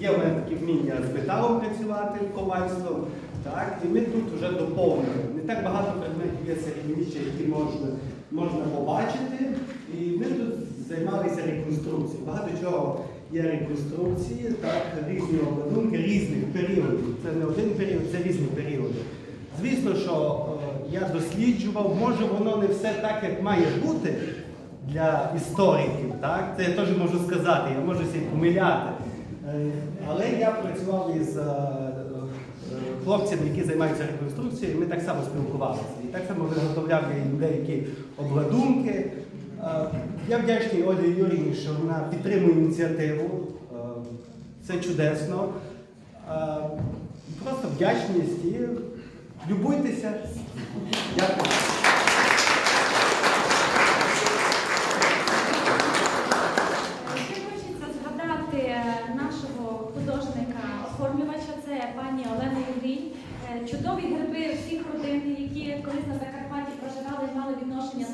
Є в мене такі вміння з металом працювати, ковальством. Так? І ми тут вже доповнили. Не так багато предметів є середньовіччя, які можна, можна побачити. І ми тут займалися реконструкцією. Багато чого є реконструкції, так, різні обладунки різних періодів. Це не один період, це різні періоди. Звісно, що е, я досліджував, може воно не все так, як має бути для істориків. Так? Це я теж можу сказати, я можу себе помиляти. Е, Але я працював із е, е, хлопцями, які займаються реконструкцією, і ми так само спілкувалися. І так само виготовляв деякі обладунки. Я вдячний Олі Юрійні, що вона підтримує ініціативу. Це чудесно. Просто вдячність і любуйтеся. Дякую. Ще хочеться згадати е, нашого художника оформлювача, це пані Олена Юрій. Е, Чудові гриби всіх родин, які колись на Закарпатті проживали і мали відношення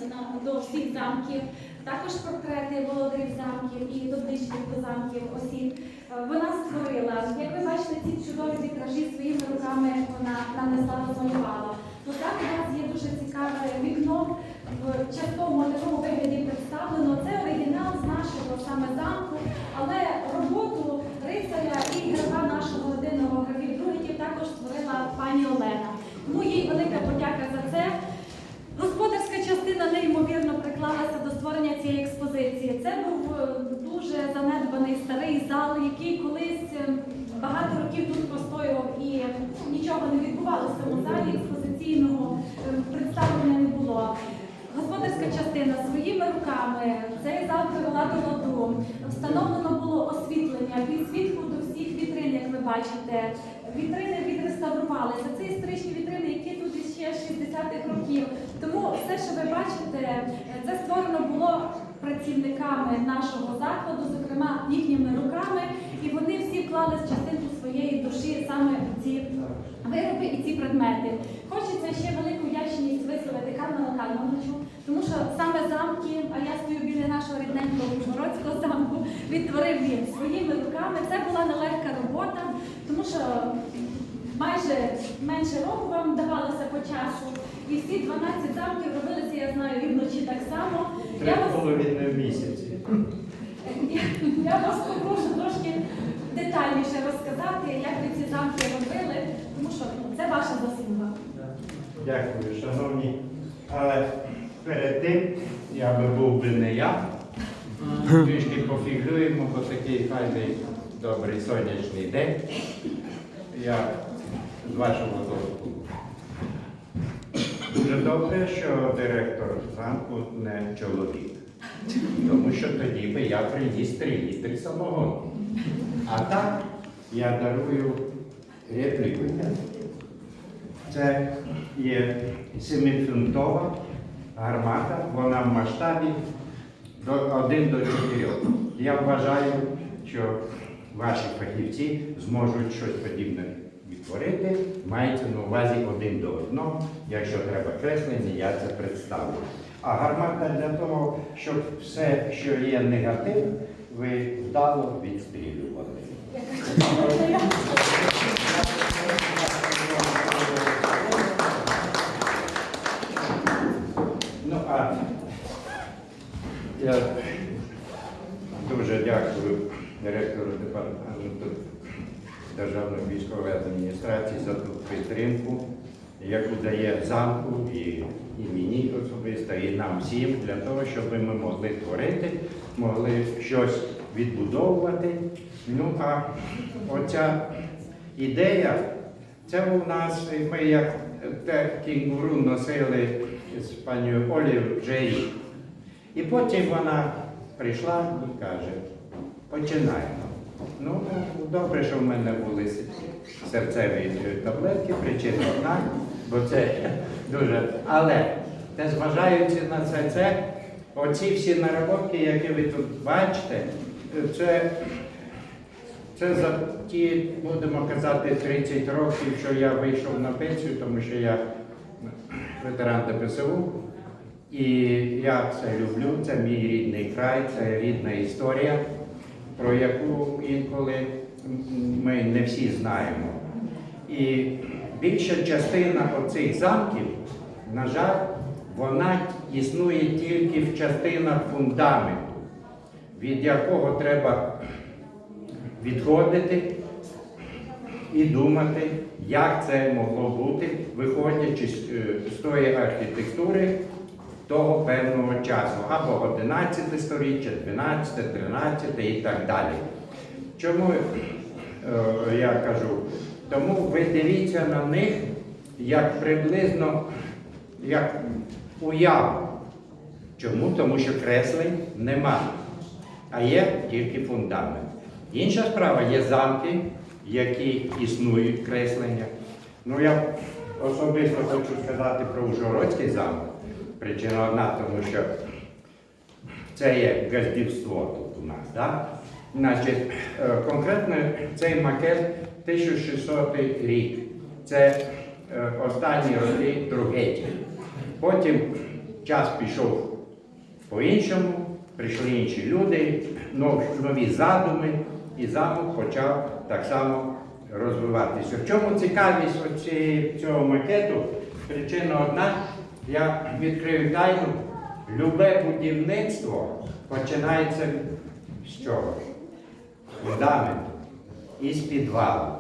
до, всіх замків. Також портрети володарів замків і доближних до замків осіб. Е, Вона створила, як ви бачите, ці чудові вітражі своїми руками вона нанесла розмалювала. Ну, так, у нас є дуже цікаве вікно в частковому такому вигляді представлено. Це оригінал з нашого саме замку, але роботу рицаря і герба нашого родинного графів друидів також створила пані Олена. Тому їй велика подяка за це. Господарська частина неймовірно приклалася до створення цієї експозиції. Це був е, дуже занедбаний старий зал, який колись е, багато років тут простоював і ну, нічого не відбувалося в цьому залі. Експозиційного е, представлення не було. Господарська частина своїми руками цей зал привела до ладу. Встановлено було освітлення, від підсвітку до всіх вітрин, як ви бачите. Вітрини відреставрувалися. Це історичні вітрини, які тут іще 60-х років. Тому все, що ви бачите, це створено було працівниками нашого закладу, зокрема їхніми руками, і вони всі вклали частинку своєї душі саме в ці вироби і ці предмети. Хочеться ще велику вдячність висловити Кармелу Кальмановичу, тому що саме замки, а я стою біля нашого рідненького Ужгородського замку, відтворив він своїми руками. Це була нелегка робота, тому що майже менше року вам давалося по часу. І всі 12 замків робилися, я знаю, і вночі так само. Вас, половиною місяці. я, я вас попрошу трошки детальніше розказати, як ви ці замки робили, тому що це ваша заслуга. Дякую, шановні. Але перед тим я би був би не я. Трішки пофіглюємо, бо такий файний добрий сонячний день. Я з вашого дозволу. Дуже добре, що директор замку не чоловік. Тому що тоді би я приніс три літри самогону. А так я дарую репліку. Це є семифунтова гармата, вона в масштабі до 1 до 4. Я вважаю, що ваші фахівці зможуть щось подібне відтворити. Мається на увазі один до одного. Якщо треба креслення, я це представлю. А гармата для того, щоб все, що є негатив, ви вдало відстрілювали. Ну, а я дуже дякую директору департаменту Державної військової адміністрації за ту підтримку, яку дає замку і, і мені особисто, і нам всім для того, щоб ми могли творити, могли щось відбудовувати. Ну а оця ідея, це у нас ми як те кінгуру носили з пані Олею вже. І потім вона прийшла і каже, починаємо. Ну, добре, що в мене були серцеві таблетки, причина одна, бо це дуже. Але незважаючи на це, це оці всі наработки, які ви тут бачите, це, це за ті, будемо казати, 30 років, що я вийшов на пенсію, тому що я ветеран ДПСУ. І я це люблю, це мій рідний край, це рідна історія. про яку інколи ми не всі знаємо. І більша частина оцих замків, на жаль, вона існує тільки в частинах фундаменту, від якого треба відходити і думати, як це могло бути, виходячи е, з тої архітектури того певного часу, або 11 сторіччя, 12, 13 і так далі. Чому е, я кажу? Тому ви дивіться на них як приблизно як уяву. Чому? Тому що креслень нема, а є тільки фундамент. Інша справа є замки, які існують креслення. Ну я особисто хочу сказати про Ужгородський замок. Причина одна, тому що це є газдівство тут у нас. Да? Значить, е, конкретно цей макет 1600 рік. Це е, останні роки Другеті. Потім час пішов по-іншому, прийшли інші люди, нові задуми, і замок почав так само розвиватися. В чому цікавість цього макету? Причина одна, я відкрию тайну, любе будівництво починається з чого? Фундаменту і з підвалу.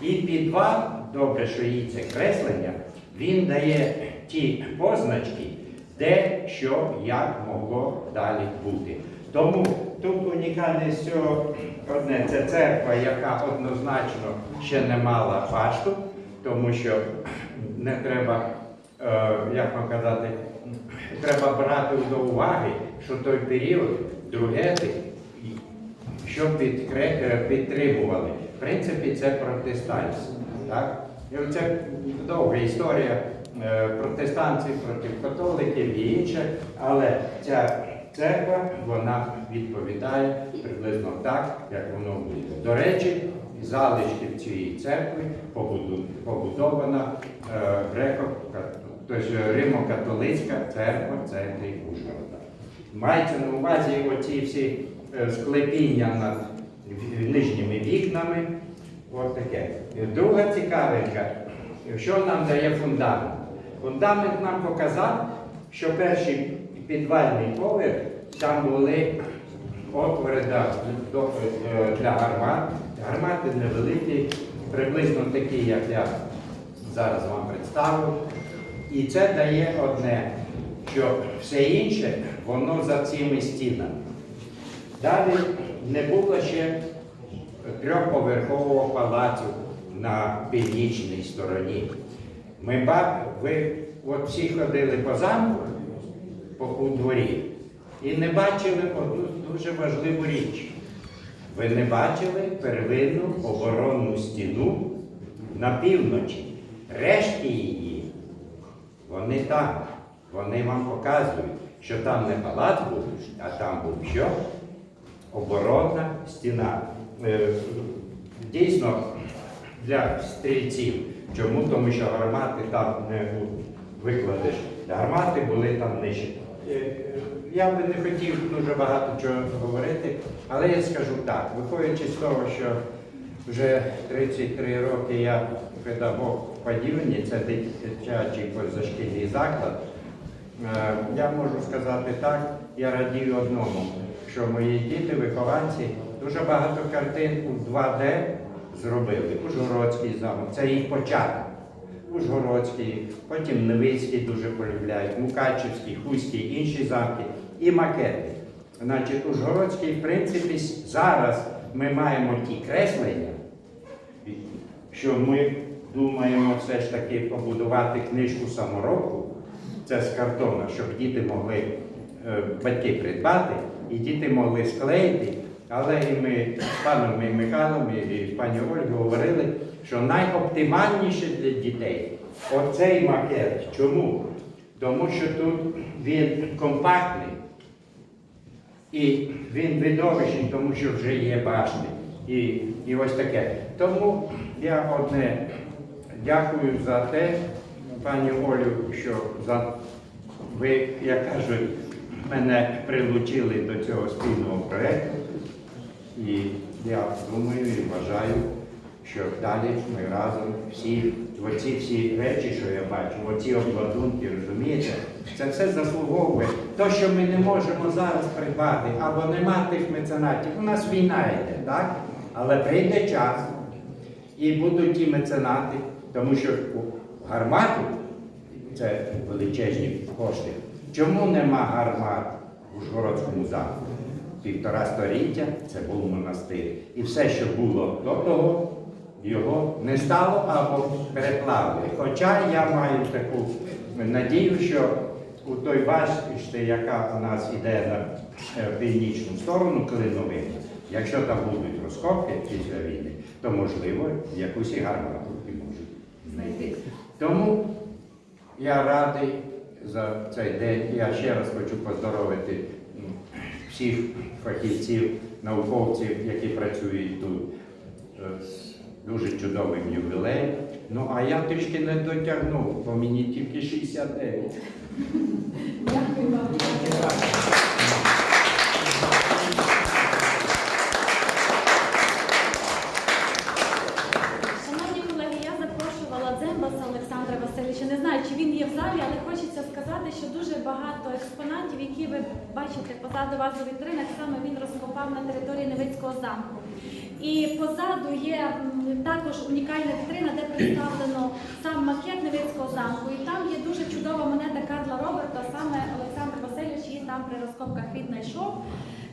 І підвал, добре, що є це креслення, він дає ті позначки, де, що, як могло далі бути. Тому тут унікальність цього одне це церква, яка однозначно ще не мала башту, тому що не треба, як вам казати, треба брати до уваги, що той період, другети, що е, підтримували. В принципі, це протестантське. Так? І це довга історія е, протестантів проти католиків і інше, але ця церква вона відповідає приблизно так, як воно буде. До речі, залишки цієї церкви побудована е, греко тобто Римо-католицька церква центрі Ужгорода. Мається на увазі оці всі е, склепіння над нижніми вікнами. От таке. Друга цікавинка, що нам дає фундамент? Фундамент нам показав, що перший підвальний поверх там були отвори е, для гармат. Гармати невеликі, приблизно такі, як я зараз вам представив. І це дає одне, що все інше, воно за цими стінами. Далі не було ще трьохповерхового палацу на північній стороні. Ми ба- ви от всі ходили по замку по, у дворі і не бачили одну дуже важливу річ. Ви не бачили первинну оборонну стіну на півночі. Решті її вони там. Вони вам показують, що там не палац був, а там був що? Оборонна стіна. Е, Дійсно, для стрільців. Чому? Тому що гармати там не викладеш. Гармати були там нижче. Е, е, Я би не хотів дуже багато чого говорити, але я скажу так, виходячи з того, що вже 33 роки я педагог в Падівні, це дитячий позашкільний заклад. Е, Я можу сказати так, я радію одному, що мої діти, вихованці, дуже багато картин у 2D зробили. Ужгородський замок, це їх початок. Ужгородський, потім Невицький дуже полюбляють, Мукачівський, Хуський, інші замки і макети. Значить, Ужгородський, в принципі, зараз ми маємо ті креслення, що ми думаємо все ж таки побудувати книжку саморобку, це з картона, щоб діти могли, е, батьки придбати, і діти могли склеїти. Але і ми з паном Ми- Михайлом і пані Ольгою говорили, що найоптимальніше для дітей оцей макет. Чому? Тому що тут він компактний і він видовищний, тому що вже є башти. І, і ось таке. Тому я одне дякую за те, пані Олю, що за ви, як кажуть, мене прилучили до цього спільного проєкту. І я думаю і вважаю, що далі ми разом всі, оці всі речі, що я бачу, оці обладунки, розумієте, це все заслуговує. То, що ми не можемо зараз придбати, або нема тих меценатів, у нас війна йде, так? Але прийде час, і будуть ті меценати, тому що у гармату це величезні кошти. Чому нема гармат у Жгородському замку? Півтора століття це був монастир. І все, що було до того, його не стало або переплавили. Хоча я маю таку надію, що у той бачите, яка у нас іде на е, північну сторону Клиновини, якщо там будуть розкопки після війни, то можливо якусь і гармату знайти. Тому я радий за цей день. Я ще раз хочу поздоровити всіх фахівців, науковців, які працюють тут. Е, з Дуже чудовим ювілеєм. Ну, а я трішки не дотягнув, бо мені тільки 69. Дякую вам. Шановні колеги, я запрошувала Дзембаса Олександра Васильовича. Не знаю, чи він є в залі, але хочеться сказати, що дуже багато експонатів, які ви бачите позаду вас у вітринах, саме він розкопав на території Невицького замку. І позаду є також унікальна вітрина, де представлено сам макет Невицького замку. І там є дуже чудова монета Карла Роберта. Саме Олександр Васильович її там при розкопках віднайшов.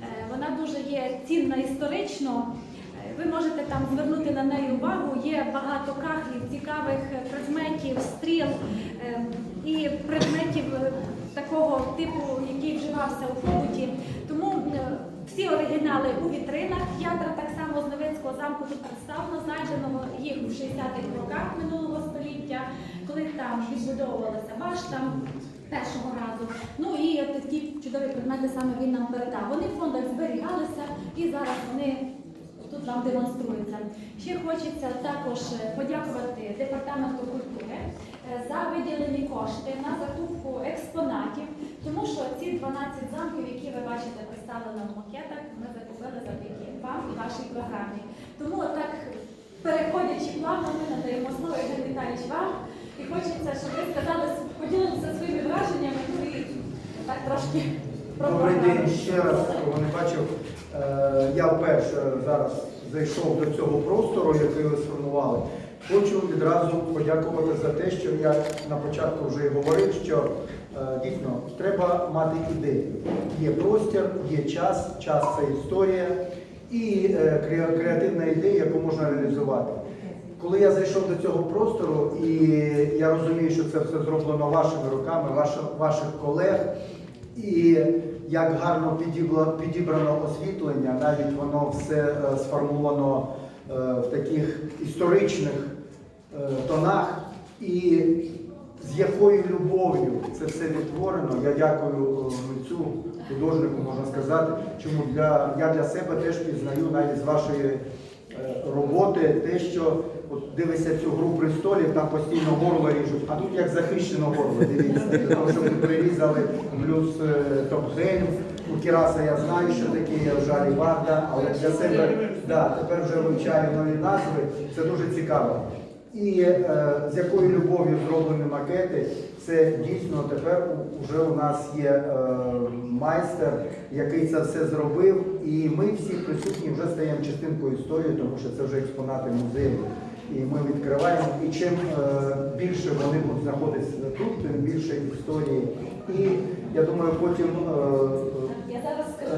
Е, Вона дуже є цінна історично. Е, Ви можете там звернути на неї увагу. Є багато кахлів, цікавих предметів, стріл е, і предметів е, такого типу, який вживався у побуті. Тому е, всі оригінали у вітринах. Ядра так само з Новинського замку тут представлено, знайдено їх у 60-х роках минулого століття, коли там відбудовувалася башта першого разу. Ну і такі чудові предмети саме він нам передав. Вони в фондах зберігалися і зараз вони тут нам демонструються. Ще хочеться також е, подякувати департаменту культури е, за виділені кошти на закупку експонатів, тому що ці 12 замків, які ви бачите представлені в макетах, ми закупили завдяки вам і вашій програмі. Тому так, переходячи плавно, ми надаємо слово Ігор Віталійович вам. І хочеться, щоб ви сказали, поділилися своїми враженнями ну і так трошки Добрий день ще раз, кого не бачив. Е, Я вперше зараз зайшов до цього простору, який ви сформували. Хочу відразу подякувати за те, що я на початку вже говорив, що е, дійсно треба мати ідею. Є простір, є час, час це історія і е, креативна ідея, яку можна реалізувати. Коли я зайшов до цього простору, і я розумію, що це все зроблено вашими руками, ваших, колег, і як гарно підібрано освітлення, навіть воно все е, сформовано е, в таких історичних е, тонах, і з якою любов'ю це все відтворено. Я дякую митцю, художнику, можна сказати, чому для, я для себе теж пізнаю навіть з вашої роботи те, що от дивишся цю гру престолів, там постійно горло ріжуть, а тут як захищено горло, дивіться, тому що ми прирізали плюс е. У Кіраса я знаю, що таке, я в але для себе да, тепер вже вивчаю нові назви, це дуже цікаво. І е, з якою любов'ю зроблені макети, це дійсно тепер у- вже у нас є е, майстер, який це все зробив. І ми всі присутні вже стаємо частинкою історії, тому що це вже експонати музею. І ми відкриваємо. І чим е, більше вони будуть знаходитися тут, тим більше історії. І я думаю, потім. е,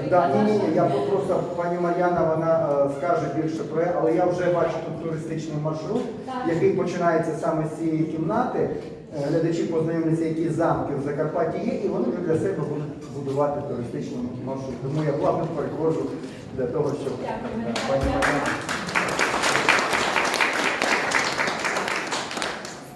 Да, ні, ні, ні, я просто пані Мар'яна, вона е, скаже більше про, але я вже бачу тут туристичний маршрут, Так. який починається саме з цієї кімнати. Е, Глядачі познайомляться, які замки в Закарпатті є, і вони вже для себе будуть будувати туристичний маршрут. Тому я плавно переходжу для того, щоб Дякую. е, пані Мар'яна.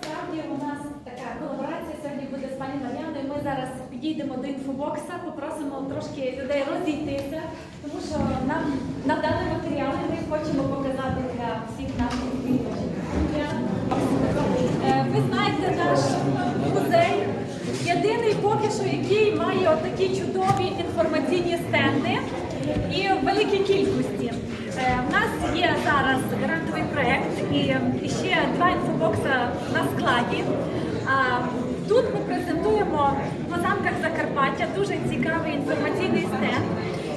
Справді у нас така колаборація сьогодні буде з пані Мар'яною. Ми зараз підійдемо до інфобокса, попросимо трошки людей розійтися, тому що нам надали матеріали, ми хочемо показати для всіх наших відвідувачів. Е, Ви знаєте, наш музей єдиний поки що, отакі чудові інформаційні стенди і в великій кількості. Е, У нас є зараз грантовий проєкт і ще два інфобокса на складі. Тут ми презентуємо по замках Закарпаття дуже цікавий інформаційний стенд,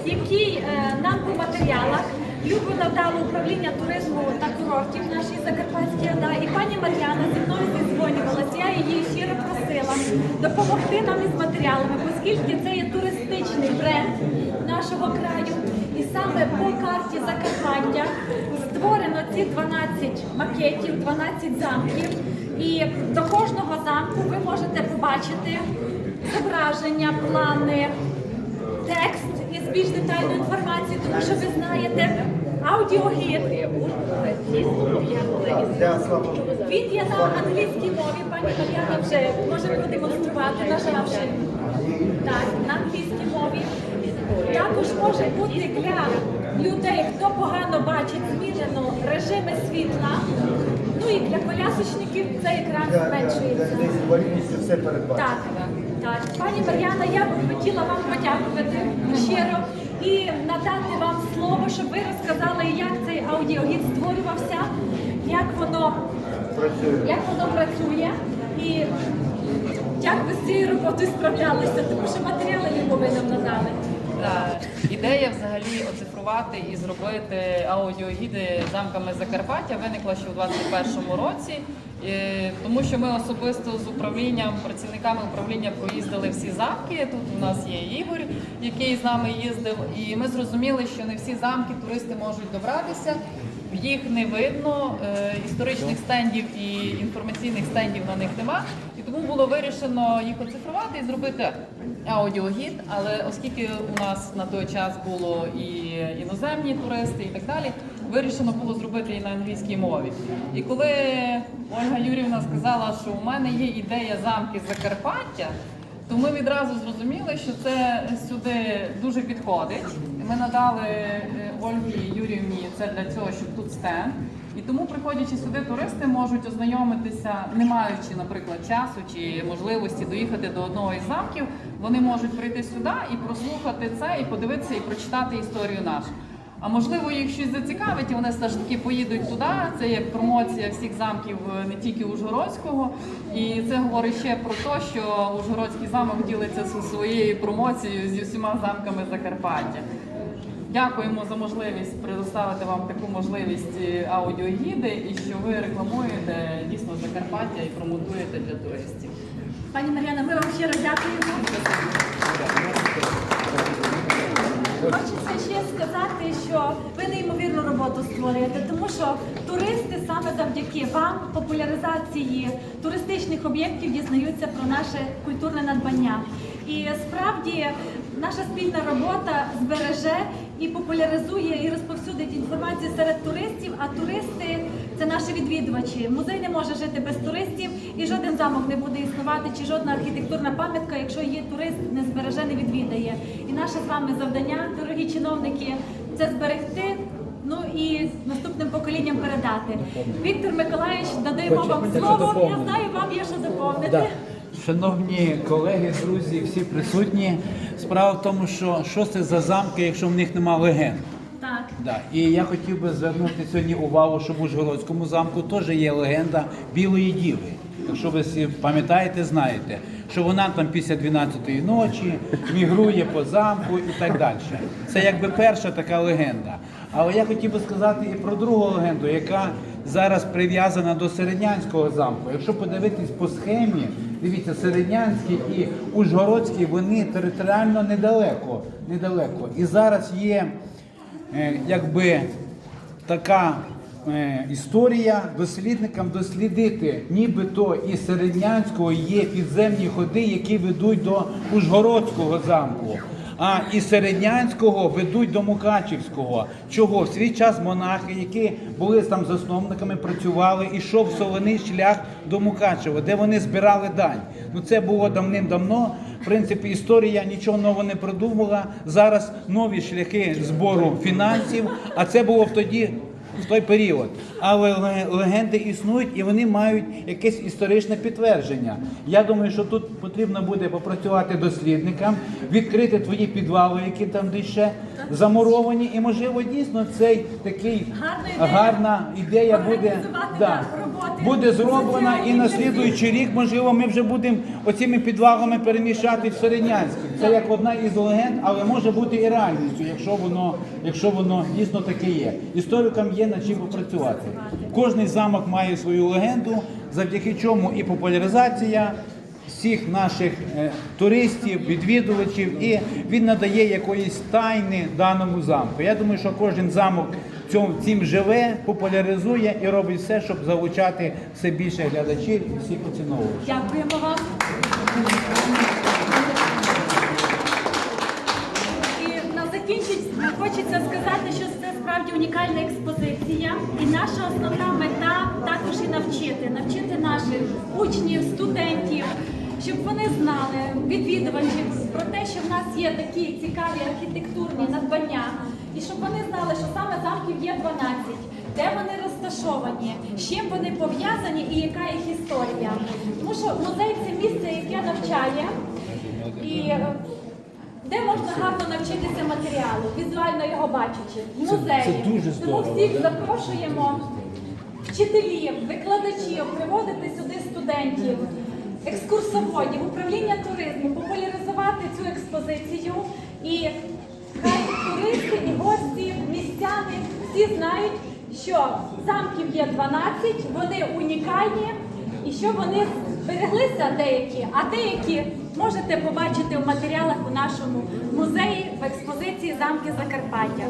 який е, нам по матеріалах Любо надало управління туризму та курортів нашій Закарпатській ОДА. І пані Мар'яна зі мною зідзвонювалася. Я її щиро просила допомогти нам із матеріалами, оскільки це є туристичний бренд нашого краю. І саме по карті Закарпаття створено ці 12 макетів, 12 замків. І до кожного замку ви можете побачити зображення, плани, текст більш детальною інформацією, тому що ви знаєте, аудіогід. Він є на англійській мові, пані Мар'яна вже може продемонструвати, нажавши так, на англійській мові. Також може бути для людей, хто погано бачить, змінено режими світла. Ну і для колясочників цей екран зменшується. Так, так. Пані Мар'яна, я б хотіла вам подякувати щиро і надати вам слово, щоб ви розказали, як цей аудіогід створювався, як воно, Працює. як воно працює і як ви з цією роботою справлялися, тому що матеріали любові нам надали. Так. Ідея взагалі оцифрувати і зробити аудіогіди замками Закарпаття виникла ще у 2021 році, тому що ми особисто з управлінням, працівниками управління проїздили всі замки. Тут у нас є Ігор, який з нами їздив, і ми зрозуміли, що не всі замки туристи можуть добратися. Їх не видно, е, історичних стендів і інформаційних стендів на них нема. І тому було вирішено їх оцифрувати і зробити аудіогід. Але оскільки у нас на той час було і іноземні туристи, і так далі, вирішено було зробити і на англійській мові. І коли Ольга Юрівна сказала, що у мене є ідея замки Закарпаття. То ми відразу зрозуміли, що це сюди дуже підходить. Ми надали е, Ольгі Юрівні це для цього, щоб тут стенд. І тому, приходячи сюди, туристи можуть ознайомитися, не маючи, наприклад, часу чи можливості доїхати до одного із замків. Вони можуть прийти сюди і прослухати це, і подивитися, і прочитати історію нашу. А можливо, їх щось зацікавить, і вони все ж таки поїдуть туди. Це як промоція всіх замків е, не тільки Ужгородського. І це говорить ще про те, що Ужгородський замок ділиться зі своєю промоцією зі всіма замками Закарпаття. Дякуємо за можливість предоставити вам таку можливість е, аудіогіди і що ви рекламуєте дійсно Закарпаття і промотуєте для туристів. Пані Мар'яна, ми вам щиро дякуємо. Хочеться ще сказати, що ви неймовірну роботу створюєте, тому що туристи саме завдяки вам, популяризації туристичних об'єктів, дізнаються про наше культурне надбання. І справді наша спільна робота збереже і популяризує і розповсюдить інформацію серед туристів. А туристи це наші відвідувачі. Музей не може жити без туристів, і жоден замок не буде існувати, чи жодна архітектурна пам'ятка, якщо її турист не збереже, не відвідає. І наше з вами завдання, дорогі чиновники, це зберегти. Ну і наступним поколінням передати. Віктор Миколаївич, надаємо вам слово. Я знаю, вам є що доповнити. Да. Шановні колеги, друзі, всі присутні. Справа в тому, що що це за замки, якщо в них нема легенд. Да. І я хотів би звернути сьогодні увагу, що в Ужгородському замку теж є легенда Білої Діви. Якщо ви всі пам'ятаєте, знаєте, що вона там після 12-ї ночі мігрує по замку і так далі. Це якби перша така легенда. Але я хотів би сказати і про другу легенду, яка зараз прив'язана до Середнянського замку. Якщо подивитись по схемі, дивіться, Середнянський і Ужгородський, вони територіально недалеко. недалеко. І зараз є якби така е, історія дослідникам дослідити, нібито із Середнянського є підземні ходи, які ведуть до Ужгородського замку. А із Середнянського ведуть до Мукачівського. Чого? В свій час монахи, які були там засновниками, працювали, ішов солоний шлях до Мукачева, де вони збирали дань. Ну це було давним-давно. В принципі, історія нічого нового не придумала. Зараз нові шляхи збору фінансів, а це було тоді в той період. Але легенди існують і вони мають якесь історичне підтвердження. Я думаю, що тут потрібно буде попрацювати дослідникам, відкрити твої підвали, які там десь ще замуровані, і можливо дійсно цей такий Гарна ідея. гарна ідея буде, да, буде зроблена, і на слідуючий рік, можливо, ми вже будемо оціми підвалами перемішати в Середнянський. Це як одна із легенд, але може бути і реальністю, якщо воно, якщо воно дійсно таке є. Історикам є над чим попрацювати. Кожний замок має свою легенду, завдяки чому і популяризація всіх наших е, туристів, відвідувачів, і він надає якоїсь тайни даному замку. Я думаю, що кожен замок цим живе, популяризує і робить все, щоб залучати все більше глядачів і всіх поціновувачів. Дякуємо вам. І на закінчення хочеться сказати, що це справді унікальна експозиція. І наша основна мета також і навчити, навчити наших учнів, студентів, щоб вони знали, відвідувачів про те, що в нас є такі цікаві архітектурні надбання, і щоб вони знали, що саме замків є 12, де вони розташовані, з чим вони пов'язані і яка їх історія. Тому що музей це місце, яке навчає. І е, де можна гарно навчитися матеріалу, візуально його бачачи, в музеї. Тому всіх запрошуємо вчителів, викладачів, приводити сюди студентів, екскурсоводів, управління туризму, популяризувати цю експозицію. І туристи і гості, містяни всі знають, що замків є 12, вони унікальні. І що вони збереглися деякі, а деякі можете побачити в матеріалах у нашому музеї в експозиції замки Закарпаття.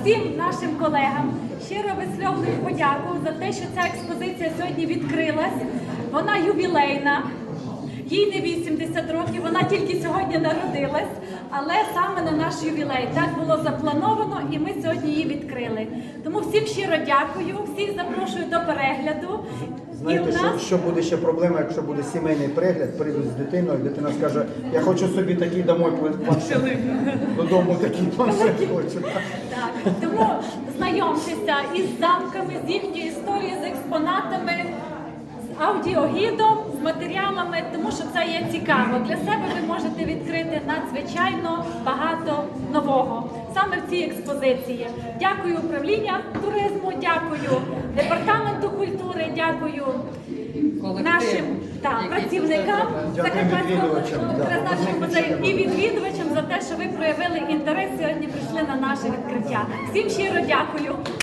Всім нашим колегам щиро висловлюю подяку за те, що ця експозиція сьогодні відкрилась. Вона ювілейна. Їй не 80 років, вона тільки сьогодні народилась, але саме на наш ювілей так було заплановано, і ми сьогодні її відкрили. Тому всім щиро дякую, всіх запрошую до перегляду. Знаєте, і що, що буде ще проблема, якщо буде сімейний перегляд, прийдуть з дитиною, дитина скаже, я хочу собі такий домой планшет. Додому такий планшет хочу. Так, тому знайомтеся із замками, з їхньою історією, з експонатами, з аудіогідом, матеріалами, тому що це є цікаво. Для себе ви можете відкрити надзвичайно багато нового саме в цій експозиції. Дякую управління туризму, дякую департаменту культури, дякую Колектив, нашим який працівникам Закарпатського музею і відвідувачам за те, що ви проявили інтерес сьогодні прийшли на наше відкриття. Всім щиро дякую.